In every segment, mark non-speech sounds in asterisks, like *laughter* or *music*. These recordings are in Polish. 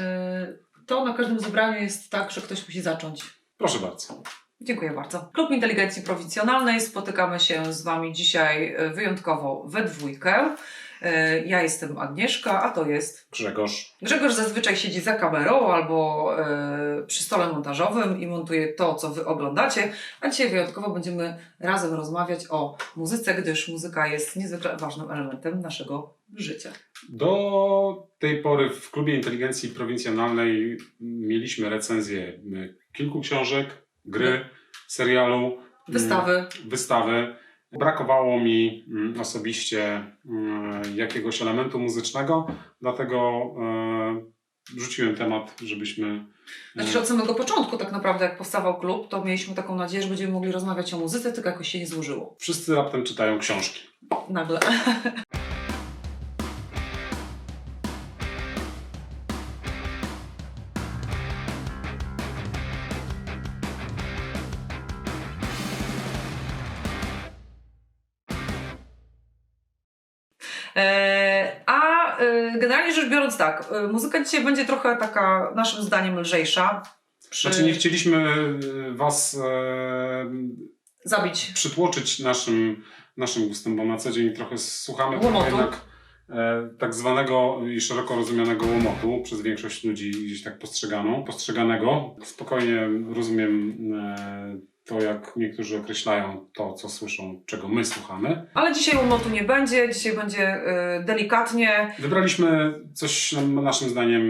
E, To na każdym zebraniu jest tak, że ktoś musi zacząć. Proszę bardzo. Dziękuję bardzo. Klub Inteligencji Prowincjonalnej. Spotykamy się z Wami dzisiaj e, wyjątkowo we dwójkę. E, Ja jestem Agnieszka, a to jest Grzegorz. Grzegorz zazwyczaj siedzi za kamerą albo przy stole montażowym i montuje to, co Wy oglądacie, a dzisiaj wyjątkowo będziemy razem rozmawiać o muzyce, gdyż muzyka jest niezwykle ważnym elementem naszego życia. Do tej pory w Klubie Inteligencji Prowincjonalnej mieliśmy recenzję y, kilku książek, gry, serialu, mm, Wystawy. wystawy. Brakowało mi mm, osobiście mm, jakiegoś elementu muzycznego, dlatego e, rzuciłem temat, żebyśmy. e, Znaczy, od samego początku, tak naprawdę, jak powstawał klub, to mieliśmy taką nadzieję, że będziemy mogli rozmawiać o muzyce, tylko jakoś się nie złożyło. Wszyscy raptem czytają książki. Nagle. *laughs* A e, generalnie rzecz biorąc tak, e, muzyka dzisiaj będzie trochę taka naszym zdaniem lżejsza. Przy... Znaczy, nie chcieliśmy e, Was e, Zabić. przytłoczyć naszym, naszym gustem, bo na co dzień trochę słuchamy trochę jednak e, tak zwanego i szeroko rozumianego łomotu, przez większość ludzi gdzieś tak postrzeganą, postrzeganego. Spokojnie rozumiem e, to, jak niektórzy określają to, co słyszą, czego my słuchamy. Ale dzisiaj łomotu nie będzie, dzisiaj będzie e, delikatnie. Wybraliśmy coś nam- naszym zdaniem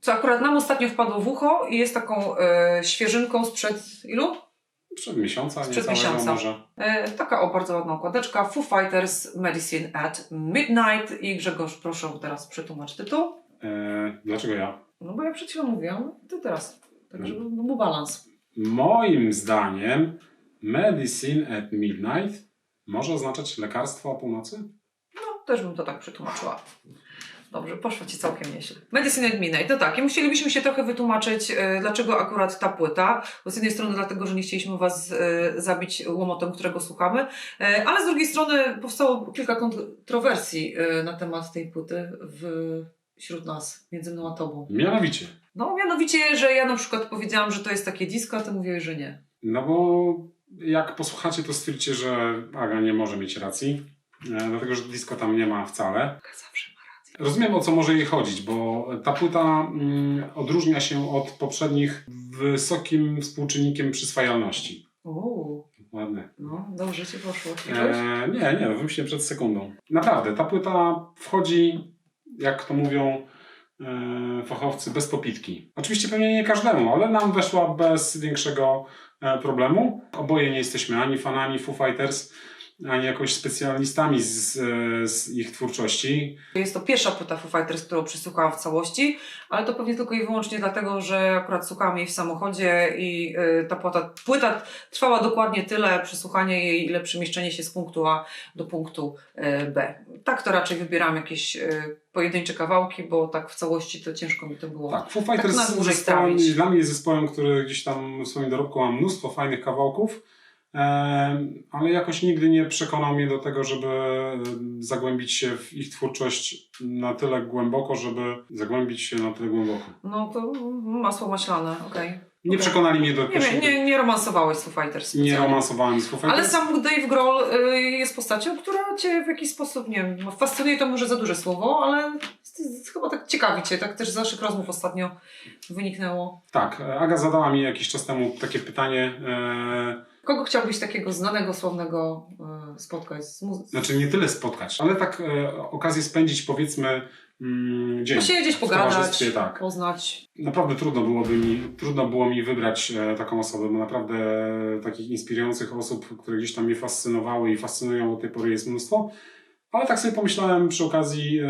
Co akurat nam ostatnio wpadło w ucho i jest taką e, świeżynką sprzed ilu? sprzed miesiąca, Sprzed całego miesiąca. może. E, taka o bardzo ładna okładeczka. Foo Fighters Medicine at Midnight. I Grzegorz, proszę teraz przetłumacz tytuł. E, dlaczego ja? No bo ja przed chwilą mówiłam, ty teraz. Tak, żeby był balans. Moim zdaniem Medicine at Midnight może oznaczać lekarstwo o północy? No, też bym to tak przetłumaczyła. Dobrze, poszło Ci całkiem nieźle. Medicine at Midnight, to tak. I musielibyśmy się trochę wytłumaczyć, e, dlaczego akurat ta płyta. Bo z jednej strony dlatego, że nie chcieliśmy Was e, zabić łomotem, którego słuchamy, e, ale z drugiej strony powstało kilka kontrowersji na temat tej płyty w, wśród nas, między mną a Tobą. Mianowicie. No, mianowicie, że ja na przykład powiedziałam, że to jest takie disco, a Ty mówiłeś, że nie. No bo jak posłuchacie, to stwierdzicie, że Aga nie może mieć racji, e, dlatego że disco tam nie ma wcale. Taka zawsze ma rację. Rozumiem o co może jej chodzić, bo ta płyta mm, odróżnia się od poprzednich wysokim współczynnikiem przyswajalności. Uuu, Ładne. no, dobrze Ci poszło. Ćwiczyłeś? E, nie, nie, wymyśliłem przed sekundą. Naprawdę, ta płyta wchodzi, jak to mówią fachowcy, bez popitki. Oczywiście pewnie nie każdemu, ale nam weszła bez większego e, problemu. Oboje nie jesteśmy ani fanami Foo Fighters, ani jakoś specjalistami z, z ich twórczości. Jest to pierwsza płyta Foo Fighters, którą przysłuchałam w całości, ale to pewnie tylko i wyłącznie dlatego, że akurat słuchałam jej w samochodzie i y, ta płyta, płyta trwała dokładnie tyle przesłuchanie jej, ile przemieszczenie się z punktu A do punktu y, B. Tak to raczej wybieram jakieś y, pojedyncze kawałki, bo tak w całości to ciężko mi to było. Tak, Foo Tak Fighters dłużej zespołem, dla mnie jest zespołem, który gdzieś tam w swoim dorobku ma mnóstwo fajnych kawałków, ale jakoś nigdy nie przekonał mnie do tego, żeby zagłębić się w ich twórczość na tyle głęboko, żeby zagłębić się na tyle głęboko. No to masło maślane, okej. Nie Okej. przekonali mnie do Nie, nie, nie romansowałeś z Foo Fighters nie romansowałem z Foo Ale Fighters. sam Dave Grohl y, jest postacią, która cię w jakiś sposób, nie wiem, no, fascynuje to może za duże słowo, ale chyba tak ciekawi cię, tak też z naszych rozmów ostatnio wyniknęło. Tak, Aga zadała mi jakiś czas temu takie pytanie. E, Kogo chciałbyś takiego znanego, sławnego y, spotkać z muzyką? znaczy nie tyle spotkać, ale tak e, okazję spędzić powiedzmy mm, dzień. Posiedzieć, pogadać, tak. poznać. Naprawdę trudno byłoby mi, trudno było mi wybrać e, taką osobę, bo naprawdę e, takich inspirujących osób, które gdzieś tam mnie fascynowały i fascynują do tej pory jest mnóstwo. Ale tak sobie pomyślałem przy okazji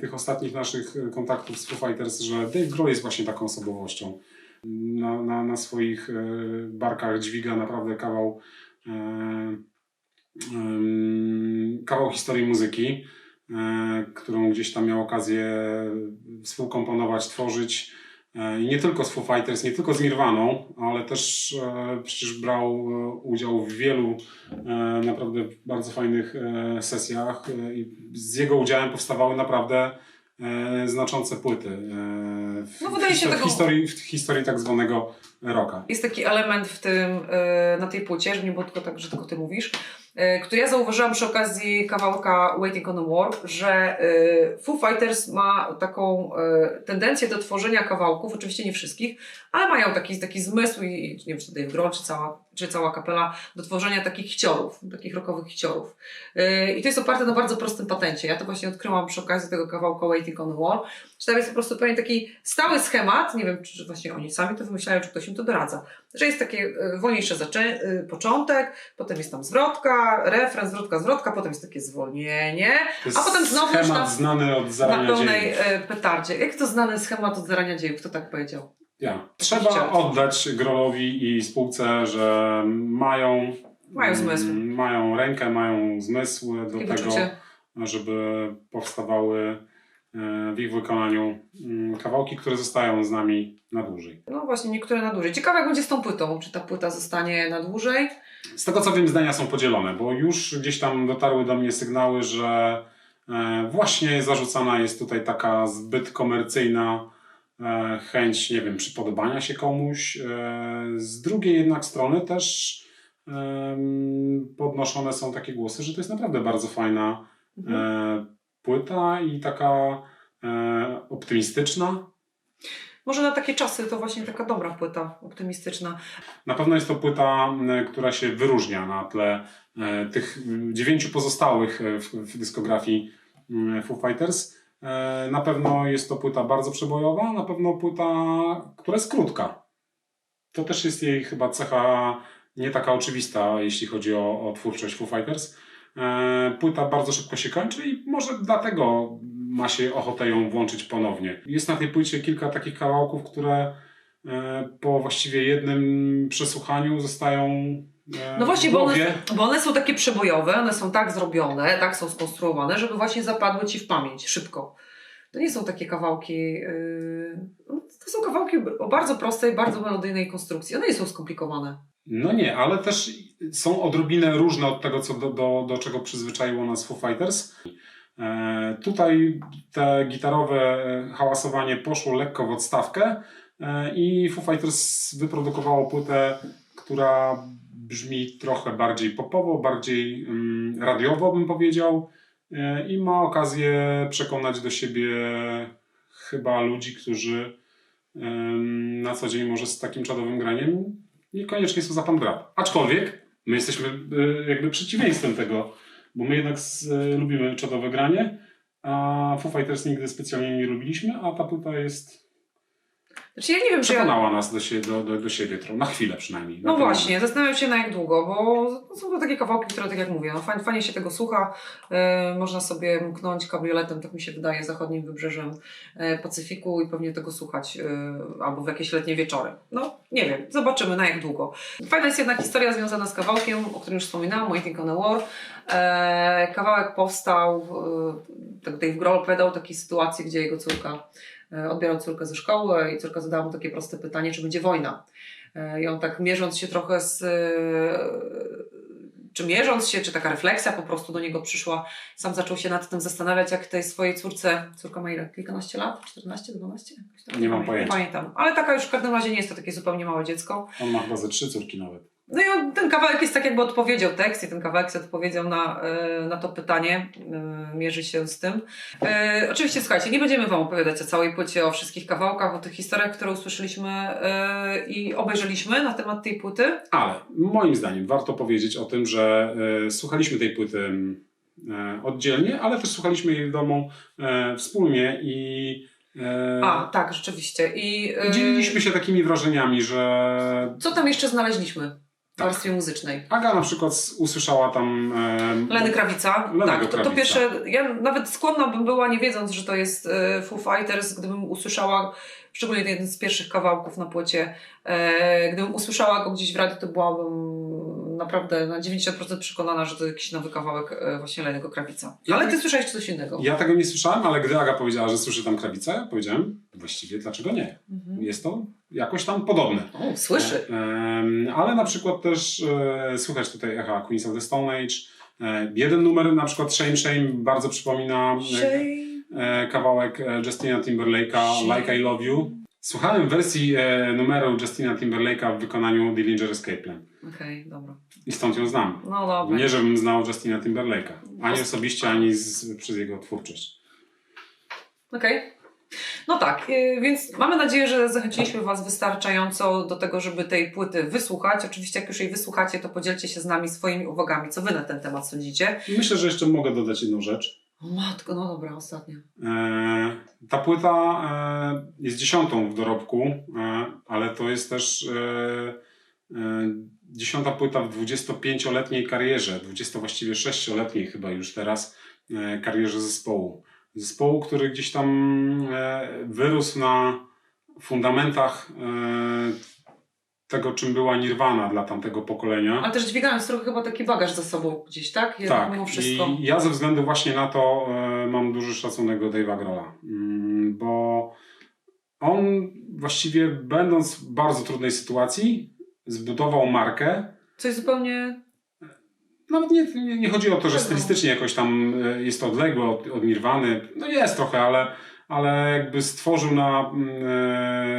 tych ostatnich naszych e, kontaktów z Foo Fighters, że Dave Grohl jest właśnie taką osobowością. Na, na, na swoich e, barkach dźwiga naprawdę kawał, e, kawał historii muzyki, e, którą gdzieś tam miał okazję współkomponować, tworzyć. I nie tylko z Foo Fighters, nie tylko z Nirwaną, ale też przecież brał udział w wielu naprawdę bardzo fajnych sesjach i z jego udziałem powstawały naprawdę e, znaczące płyty. E, w, No, wydaje się w, tego- historii, w historii tak zwanego rocka. Jest taki element w tym, e, na tej płycie, że nie było tylko tak, że tylko ty mówisz, który ja zauważyłam przy okazji kawałka Waiting on a War, że e, Foo Fighters ma taką e, tendencję do tworzenia kawałków, oczywiście nie wszystkich, ale mają taki, taki zmysł i nie wiem, czy Dave Grohl, czy cała, czy cała kapela, do tworzenia takich chciorów, takich rockowych chciorów. E, I to jest oparte na bardzo prostym patencie. Ja to właśnie odkryłam przy okazji tego kawałka Waiting on a War, że tam jest po prostu pewien taki stały schemat, nie wiem, czy właśnie oni sami to wymyślają, czy ktoś im to doradza, że jest taki e, wolniejszy e, początek, potem jest tam zwrotka, refren, zwrotka, zwrotka, potem jest takie zwolnienie, A potem znowu schemat na- znany od na zarania pełnej dziejów. e, petardzie. Jak to znany schemat od zarania dziejów, kto tak powiedział? Ja. Trzeba oddać Grolowi i spółce, że mają Mają zmysł. mm, mają rękę, mają zmysł do I tego, wyczucie. żeby powstawały e, w ich wykonaniu mm, kawałki, które zostają z nami na dłużej. No właśnie, niektóre na dłużej. Ciekawe jak będzie z tą płytą, czy ta płyta zostanie na dłużej? Z tego co wiem, zdania są podzielone, bo już gdzieś tam dotarły do mnie sygnały, że e, właśnie zarzucana jest tutaj taka zbyt komercyjna e, chęć, nie wiem, przypodobania się komuś. E, z drugiej jednak strony też podnoszone są takie głosy, że to jest naprawdę bardzo fajna Mhm. płyta i taka optymistyczna. Może na takie czasy to właśnie taka dobra płyta, optymistyczna. Na pewno jest to płyta, która się wyróżnia na tle e, tych dziewięciu pozostałych e, w, dyskografii Foo Fighters. E, Na pewno jest to płyta bardzo przebojowa, na pewno płyta, która jest krótka. To też jest jej chyba cecha nie taka oczywista, jeśli chodzi o, o twórczość Foo Fighters. Płyta bardzo szybko się kończy i może dlatego ma się ochotę ją włączyć ponownie. Jest na tej płycie kilka takich kawałków, które e, po właściwie jednym przesłuchaniu zostają e, No właśnie, bo one, bo one są takie przebojowe, one są tak zrobione, tak są skonstruowane, żeby właśnie zapadły ci w pamięć szybko. To nie są takie kawałki. Yy... no, To są kawałki o bardzo prostej, bardzo melodyjnej konstrukcji. One nie są skomplikowane. No nie, ale też są odrobinę różne od tego, co do, do, do czego przyzwyczaiło nas Foo Fighters. E, tutaj te gitarowe hałasowanie poszło lekko w odstawkę e, i Foo Fighters wyprodukowało płytę, która brzmi trochę bardziej popowo, bardziej mm, radiowo bym powiedział e, i ma okazję przekonać do siebie chyba ludzi, którzy na co dzień może z takim czadowym graniem niekoniecznie są za pan brat. Aczkolwiek my jesteśmy jakby przeciwieństwem tego, bo my jednak z, y, lubimy czadowe granie, a Foo Fighters nigdy specjalnie nie lubiliśmy, a ta płyta jest Znaczy ja nie wiem, przekonała nas do, sie, do, do, do siebie, na chwilę przynajmniej. na No właśnie, zastanawiam się na jak długo, bo są to takie kawałki, które tak jak mówię, no fajnie, fajnie się tego słucha, e, można sobie mknąć kabrioletem, tak mi się wydaje, zachodnim wybrzeżem e, Pacyfiku i pewnie tego słuchać, e, albo w jakieś letnie wieczory. No, nie wiem, zobaczymy na jak długo. Fajna jest jedna historia związana z kawałkiem, o którym już wspominałam, Waiting on a War. E, kawałek powstał, e, tak Dave Grohl o takiej sytuacji, gdzie jego córka odbierał córkę ze szkoły i córka zadała mu takie proste pytanie, czy będzie wojna. E, I on tak mierząc się trochę z. e, Czy mierząc się, czy taka refleksja po prostu do niego przyszła, sam zaczął się nad tym zastanawiać, jak tej swojej córce, córka ma ile? Kilkanaście lat? 14, 12? Jakoś tak? Nie mam pamię- pojęcia. Nie pamiętam. Ale taka już w każdym razie nie jest to takie zupełnie małe dziecko. On ma chyba ze trzy córki nawet. No i on, ten kawałek jest tak jakby odpowiedział tekst i ten kawałek jest odpowiedział na, e, na to pytanie, e, mierzy się z tym. E, Oczywiście słuchajcie, nie będziemy Wam opowiadać o całej płycie, o wszystkich kawałkach, o tych historiach, które usłyszeliśmy e, i obejrzeliśmy na temat tej płyty. Ale moim zdaniem warto powiedzieć o tym, że e, słuchaliśmy tej płyty e, oddzielnie, ale też słuchaliśmy jej w domu wspólnie i A, tak, rzeczywiście. I, dzieliliśmy się takimi wrażeniami, że Co tam jeszcze znaleźliśmy Tak. warstwie muzycznej? Aga na przykład usłyszała tam e, Leny Krawica. Lenego tak, to, to Krawica. pierwsze. Ja nawet skłonna bym była, nie wiedząc, że to jest e, Foo Fighters, gdybym usłyszała, szczególnie ten jeden z pierwszych kawałków na płycie, e, gdybym usłyszała go gdzieś w radiu, to byłabym naprawdę na 90% przekonana, że to jakiś nowy kawałek e, właśnie Lenego Krawica. Ja Ale tak- ty słyszałeś coś innego. Ja tego nie słyszałem, ale gdy Aga powiedziała, że słyszy tam krawicę, powiedziałem, właściwie dlaczego nie? Mhm. Jest to jakoś tam podobne. O, słyszy. Em, ale na przykład też e, słychać tutaj echa Queens of the Stone Age. E, jeden numer, na przykład Shame Shame, bardzo przypomina e, Shame, e, kawałek e, Justina Timberlake'a. Like I Love You. Słuchałem wersji e, numeru Justina Timberlake'a w wykonaniu Dillinger Escape Plan. Okej, dobra. I stąd ją znam. No dobra. Nie, żebym znał Justina Timberlake'a. Ani osobiście, ani z, przez jego twórczość. Okej. No tak, yy, więc mamy nadzieję, że zachęciliśmy Was wystarczająco do tego, żeby tej płyty wysłuchać. Oczywiście, jak już jej wysłuchacie, to podzielcie się z nami swoimi uwagami, co Wy na ten temat sądzicie. Myślę, że jeszcze mogę dodać jedną rzecz. O matko, no dobra, ostatnia. E, ta płyta e, jest dziesiątą w dorobku, e, ale to jest też e, e, dziesiąta płyta w 25-letniej karierze, 20 właściwie 6-letniej chyba już teraz e, karierze zespołu. Zespołu, który gdzieś tam e, wyrósł na fundamentach e, tego, czym była Nirvana dla tamtego pokolenia. Ale też dźwigając trochę chyba taki bagaż za sobą gdzieś, tak? Jednak Tak, mimo wszystko. i ja ze względu właśnie na to e, mam duży szacunek do Dave'a Grola, mm, bo on właściwie będąc w bardzo trudnej sytuacji zbudował markę. Coś zupełnie... Nawet nie, nie, nie chodzi o to, że stylistycznie jakoś tam e, jest to odległe od, od Nirwany. No jest trochę, ale, ale jakby stworzył na mm,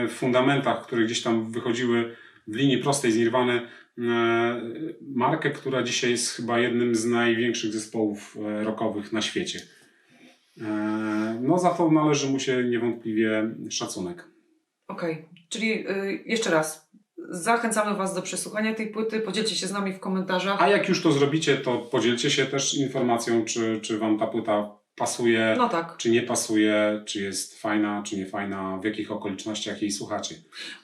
e, fundamentach, które gdzieś tam wychodziły w linii prostej z Nirwany, e, markę, która dzisiaj jest chyba jednym z największych zespołów e, rockowych na świecie. E, No za to należy mu się niewątpliwie szacunek. Okej, czyli y, jeszcze raz. Zachęcamy Was do przesłuchania tej płyty. Podzielcie się z nami w komentarzach. A jak już to zrobicie, to podzielcie się też informacją, czy, czy wam ta płyta pasuje, No tak. czy nie pasuje, czy jest fajna, czy nie fajna, w jakich okolicznościach jej słuchacie.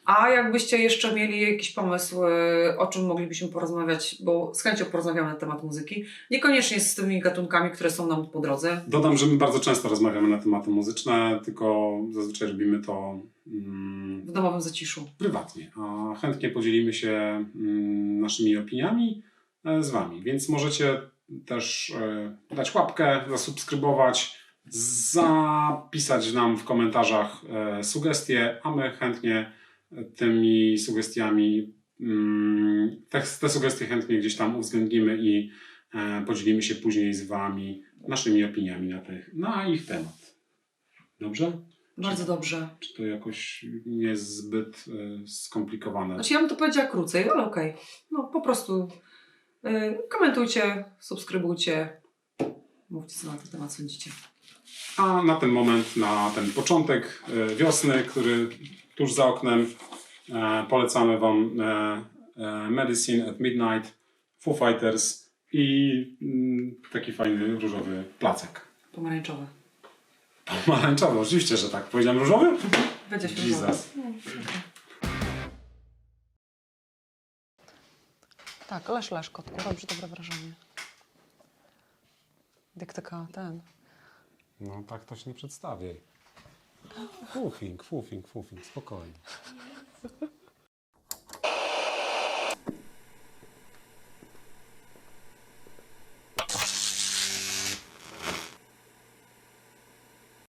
A jakbyście jeszcze mieli jakiś pomysł, y, o czym moglibyśmy porozmawiać, bo z chęcią porozmawiamy na temat muzyki, niekoniecznie z tymi gatunkami, które są nam po drodze. Dodam, że my bardzo często rozmawiamy na tematy muzyczne, tylko zazwyczaj robimy to mm, W domowym zaciszu. prywatnie, a chętnie podzielimy się mm, naszymi opiniami e, z Wami, więc możecie też e, dać łapkę, zasubskrybować, zapisać nam w komentarzach e, sugestie, a my chętnie tymi sugestiami, mm, te, te sugestie chętnie gdzieś tam uwzględnimy i e, podzielimy się później z Wami naszymi opiniami na, tych, na ich temat. Dobrze? Bardzo dobrze. Czy to jakoś nie jest zbyt e, skomplikowane? Znaczy ja bym to powiedziała krócej, ale okej. No po prostu y, komentujcie, subskrybujcie, mówcie co na ten temat sądzicie. A na ten moment, na ten początek e, wiosny, który tuż za oknem, e, polecamy Wam Medicine at Midnight, Foo Fighters i mm, taki fajny różowy placek. Pomarańczowe. Pomarańczowy, oczywiście, że tak. Powiedziałem różowy? Będzie się Jesus. Tak, leż, leż, kotku. Robisz dobre wrażenie. Dyktyka, ten. No tak to się nie przedstawię. Fufing, fufing, fufing, spokojnie. *laughs*